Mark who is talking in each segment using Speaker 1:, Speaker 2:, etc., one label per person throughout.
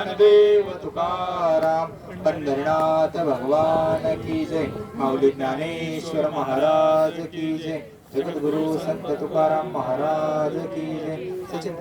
Speaker 1: देव तुकाराम पंढरीनाथ भगवान की जय। माऊली ज्ञानेश्वर महाराज की जय। जगद्गुरु संत तुकाराम महाराज की जय। सचिन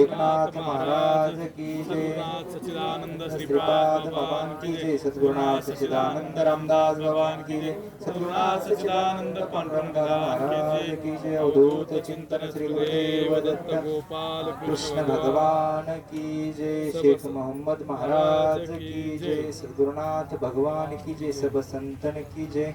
Speaker 1: एकनाथ महाराज की जय।
Speaker 2: सच्चिदानंद
Speaker 1: श्रीपाद भगवान की जय। सद्गुरुनाथ सच्चिदानंद रामदास भगवान की जय। सद्गुरुनाथ सच्चिदानंद पांडुरंग महाराज की जय। अवधूत चिंतन श्री गुरुदेव दत्त
Speaker 2: गोपाल
Speaker 1: कृष्ण भगवान की जय। शेख मोहम्मद महाराज की जय। सद्गुरुनाथ भगवान की जय। सब संतन की जय।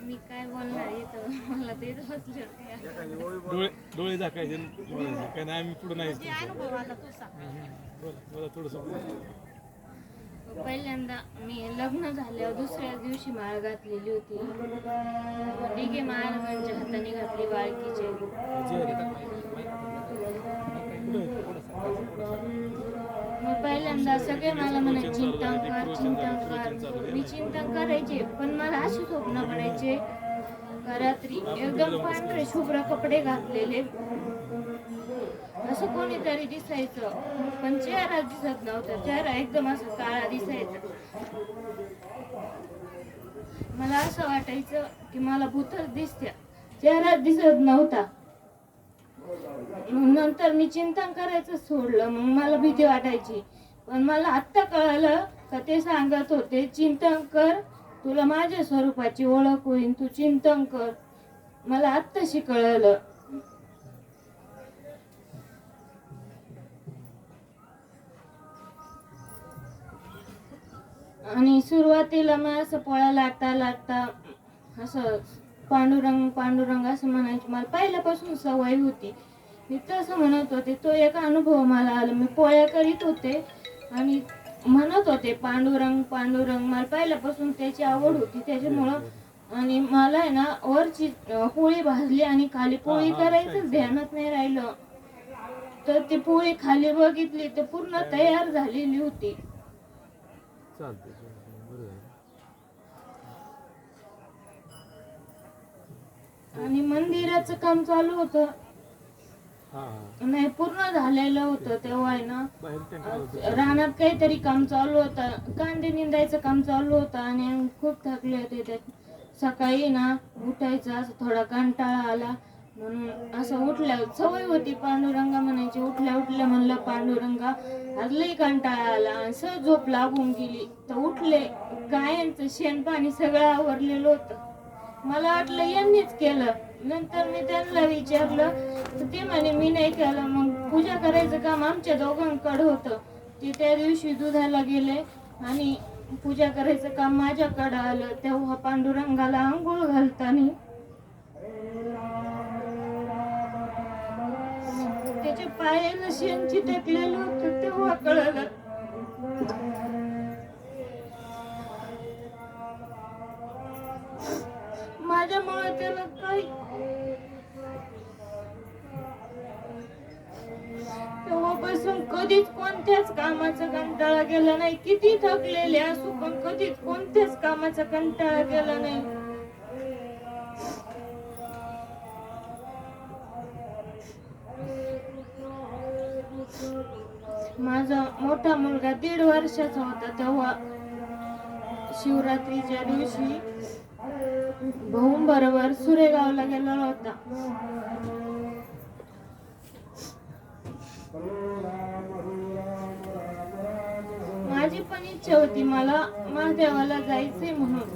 Speaker 3: मी काय बोलणार येतं मला ते
Speaker 2: डोळे डोळे झाकायचे बोलायचे काय नाही आम्ही पुढे नाही
Speaker 3: जे अनुभव आला तो सांग.
Speaker 2: बोला बोला थोडंसं.
Speaker 3: पहिल्यांदा मी लग्न झाल्यावर दुसऱ्या दिवशी माळ घातलेली होती. डिगे महाराजांच्या हाताने घातली बाळकीचे. मग पहिल्यांदा सगळे मला म्हणे चिंतन कर मी चिंतन करायचे पण मला अशी स्वप्न पडायचे रात्री एकदम पांढरे शुभ्र कपडे घातलेले. असं कोणीतरी दिसायचं पण चेहरा दिसत नव्हता. चेहरा एकदम असा काळा दिसायचा. मला असं वाटायचं की मला भूतच दिसत्या. चेहरा दिसत नव्हता. नंतर मी चिंतन करायचं सोडलं. मग मला भीती वाटायची. पण मला आत्ता कळालं का ते सांगत होते चिंतन कर तुला माझ्या स्वरूपाची ओळख होईल तू चिंतन कर. मला आत्ताशी कळलं आणि सुरुवातीला मग असं पोळ्या लाटता लाटता असं पांडुरंग पांडुरंग असं म्हणायचे. मला पहिल्यापासून सवय होती. मी तसं म्हणत होते तो एक अनुभव मला आला. मी पोळ्या करीत होते आणि म्हणत होते पांडुरंग पांडुरंग. मला पहिल्यापासून त्याची आवड होती. त्याच्यामुळं आणि मला आहे ना वरची पोळी भाजली आणि खाली पोळी करायचं ध्यानात नाही राहिलं. तर ती पोळी खाली बघितली तर पूर्ण तयार झालेली होती. आणि मंदिराचं काम चालू होतं.
Speaker 2: हां.
Speaker 3: नाही पूर्ण झालेलं होतं तेव्हा आहे ना. रानात काहीतरी काम चालू होतं. कांदे निंदायचं काम चालू होतं आणि खूप थकले होते ते. सकाळी ना उठायचं असं थोडा कंटाळा आला. म्हणून असं उठल्या सवय होती पांडुरंगा म्हणायची. उठल्या उठल्या म्हणलं पांडुरंगा आज लई कंटाळा आला. आणि सहज झोप लागून गेली. तर उठले. गायांचं शेण पाणी सगळं आवरलेलं होतं. मला वाटलं यांनीच केलं. नंतर मी त्यांना विचारलं तर ते म्हणे मी नाही केलं. मग पूजा करायचं काम आमच्या दोघांकडे होतं. ते त्या दिवशी दुधाला गेले आणि पूजा करायचं काम माझ्याकडं आलं. तेव्हा पांडुरंगाला आंघोळ घालताना त्याच्या पायाला शेण चिटकलेलं होतं तेव्हा कळलं कामाचं कंटाळा गेला नाही. किती थकलेले असू पण कधीच कोणत्याच कामाचा कंटाळा गेला नाही. माझा मोठा मुलगा दीड वर्षाचा होता तेव्हा शिवरात्रीच्या दिवशी भाऊ बरोबर सुरेगावला गेलेला होता. इच्छा होती मला महादेवाला जायचे म्हणून.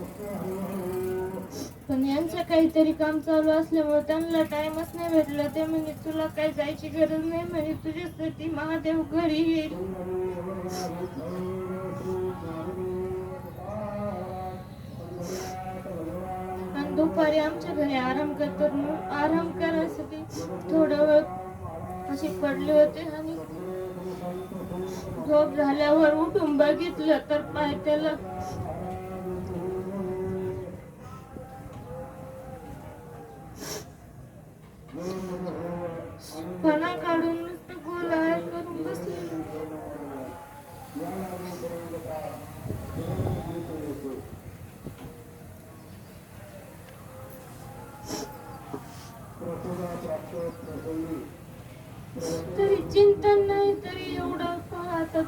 Speaker 3: पण यांचं काहीतरी काम चालू असल्यामुळे त्यांना टाइमच नाही भेटला. ते म्हणे तुला काय जायची गरज नाही? म्हणे तुझ्यासाठी महादेव घरी येईल. आणि दुपारी आमच्या घरी आराम करतात मग आराम करायसाठी थोडा वेळ
Speaker 4: अशी पडले होते आणि झोप झाल्यावर उठून बघितलं तर पाय त्याला? फणा काढून नुसतं गोल आहे करून बसले.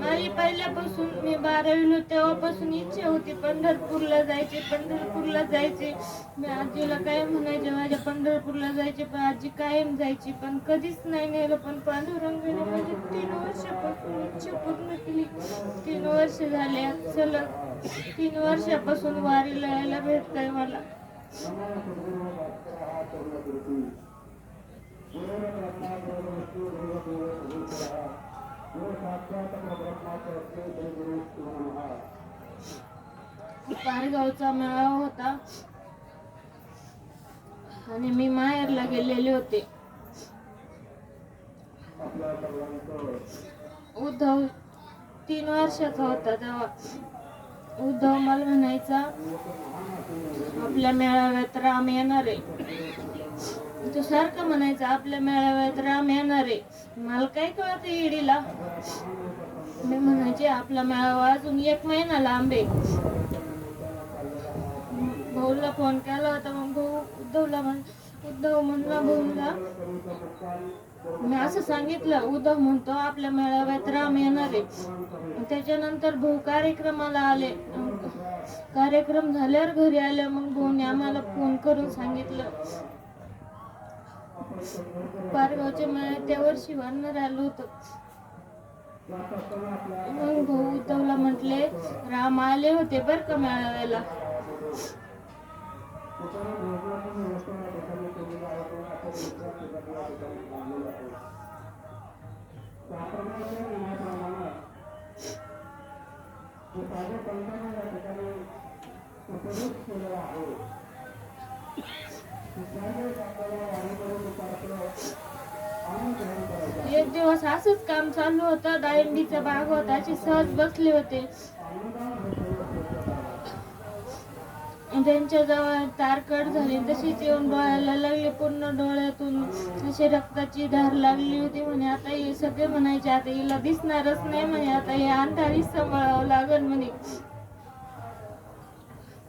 Speaker 4: माझी पहिल्यापासून मी बारावीला तेव्हापासून इच्छा होती पंढरपूरला जायचे पंढरपूरला जायचे. मी आजीला काय म्हणायचे माझ्या पंढरपूरला जायचे पण आजी कायम जायची पण कधीच नाही नेलं. पण पांडुरंगाने माझी तीन वर्षापासून इच्छा पूर्ण केली. तीन वर्ष झाले सलग तीन वर्षापासून वारीला यायला भेटतंय मला. पारगावचा मेळावा होता. आणि मी माहेरला गेलेले होते. उद्धव तीन वर्षाचा होता तेव्हा. उद्धव मला म्हणायचा आपल्या मेळाव्यात राम येणार आहे. तो सारखं म्हणायचा आपल्या मेळाव्यात राम येणार आहे. मला काय कळत इडीला मी म्हणायचे आपला मेळावा अजून एक महिना लांब आहे. भाऊला फोन केला होता मग भाऊ उद्धवला म्हण उद्धव म्हणला भाऊला. मी असं सांगितलं उद्धव म्हणतो आपल्या मेळाव्यात राम येणार आहे. त्याच्यानंतर भाऊ कार्यक्रमाला आले. कार्यक्रम झाल्यावर घरी आले मग भाऊने आम्हाला फोन करून सांगितलं. पारगावच्या मेळ्यात त्या वर्षी वाढणार आलो होतं. मग भाऊ उद्धवला म्हटले राम आले होते बर का मेळाव्याला? एक दिवस असंच काम चालू होतं. दायंडीचा बाग होता. असे सहज बसले होते. त्यांच्या जवळ तारकट झाली तशीच येऊन डोळ्याला लागले. पूर्ण डोळ्यातून असे रक्ताची धार लागली होती म्हणे. आता हे सगळे म्हणायचे आता हिला दिसणारच नाही म्हणे. आता हे अंधारी सांभाळावं लागल म्हणे.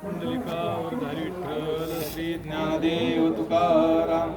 Speaker 2: कुंडलिकावर धारी विठ्ठल श्री
Speaker 1: ज्ञानदेव तुकाराम.